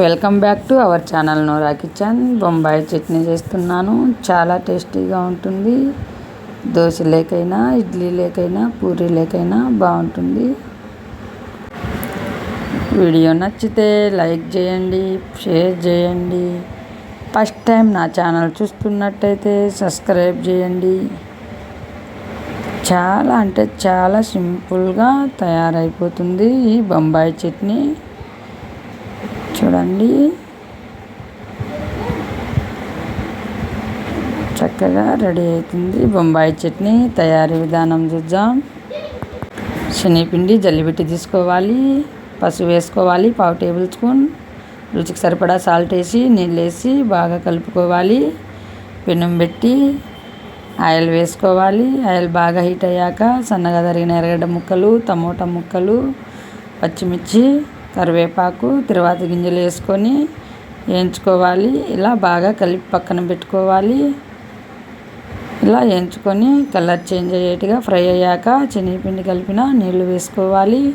Welcome back to our channel Nora kitchen. Bombay chutney చేస్తున్నాను. చాలా టేస్టీగా ఉంటుంది. దోశ లేకైనా ఇడ్లీ లేకైనా పూరి లేకైనా బాగుంటుంది. వీడియో నచ్చితే లైక్ చేయండి షేర్ చేయండి. ఫస్ట్ టైం నా ఛానల్ చూస్తున్నట్టయితే సబ్స్క్రైబ్ చేయండి. చాలా అంటే చాలా సింపుల్గా తయారైపోతుంది ఈ బొంబాయి చట్నీ. చూడండి. చక్కగా రెడీ అవుతుంది. బొంబాయి చట్నీ తయారీ విధానం చూద్దాం. శనగపిండి జల్లిబెట్టి తీసుకోవాలి. పసుపు వేసుకోవాలి. పావు టేబుల్ స్పూన్. రుచికి సరిపడా సాల్ట్ వేసి నీళ్ళు వేసి బాగా కలుపుకోవాలి. పెనం పెట్టి ఆయిల్ వేసుకోవాలి. ఆయిల్ బాగా హీట్ అయ్యాక సన్నగా తరిగిన ఎర్రగడ్డ ముక్కలు టమోటా ముక్కలు పచ్చిమిర్చి కరివేపాకు తర్వాత గింజలు వేసుకొని వేయించుకోవాలి. ఇలా బాగా కలిపి పక్కన పెట్టుకోవాలి. ఇలా వేయించుకొని కలర్ చేంజ్ అయ్యేట్టుగా ఫ్రై అయ్యాక శనగపిండి కలిపిన నీళ్ళు వేసుకోవాలి.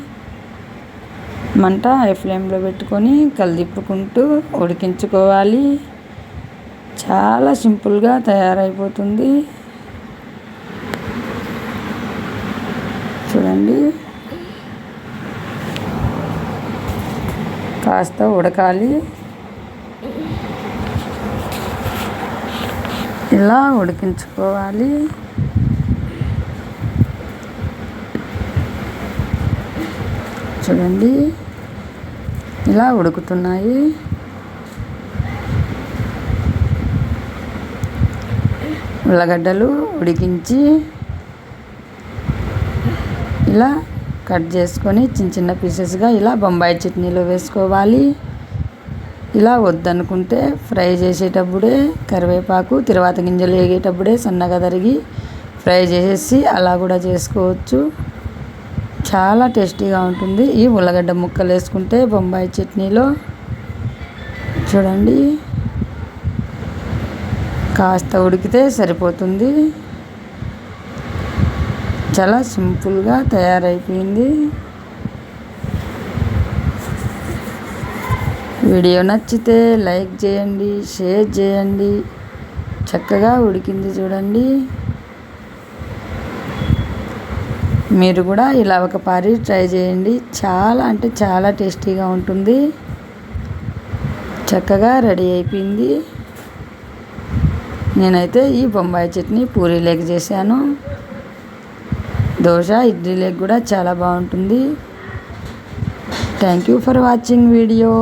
మంట హై ఫ్లేమ్లో పెట్టుకొని కలిదిప్పుకుంటూ ఉడికించుకోవాలి. చాలా సింపుల్గా తయారైపోతుంది. చూడండి. కాస్త ఉడకాలి. ఇలా ఉడికించుకోవాలి. చూడండి. ఇలా ఉడుకుతున్నాయి. ఉల్లగడ్డలు ఉడికించి ఇలా కట్ చేసుకొని చిన్న చిన్న పీసెస్గా ఇలా బొంబాయి చట్నీలో వేసుకోవాలి. ఇలా వద్దనుకుంటే ఫ్రై చేసేటప్పుడే కరివేపాకు తర్వాత గింజలు వేగేటప్పుడే సన్నగా తరిగి ఫ్రై చేసేసి అలా కూడా చేసుకోవచ్చు. చాలా టేస్టీగా ఉంటుంది. ఈ ఉల్లగడ్డ ముక్కలు వేసుకుంటే బొంబాయి చట్నీలో చూడండి కాస్త ఉడికితే సరిపోతుంది. చాలా సింపుల్గా తయారైపోయింది. వీడియో నచ్చితే లైక్ చేయండి షేర్ చేయండి. చక్కగా ఉడికింది చూడండి. మీరు కూడా ఇలా ఒక పారి ట్రై చేయండి. చాలా అంటే చాలా టేస్టీగా ఉంటుంది. చక్కగా రెడీ అయిపోయింది. నేనైతే ఈ బొంబాయి చట్నీ పూరీ చేశాను. దోశ ఇడ్లీ లెగ్ కూడా చాలా బాగుంటుంది. Thank you for watching video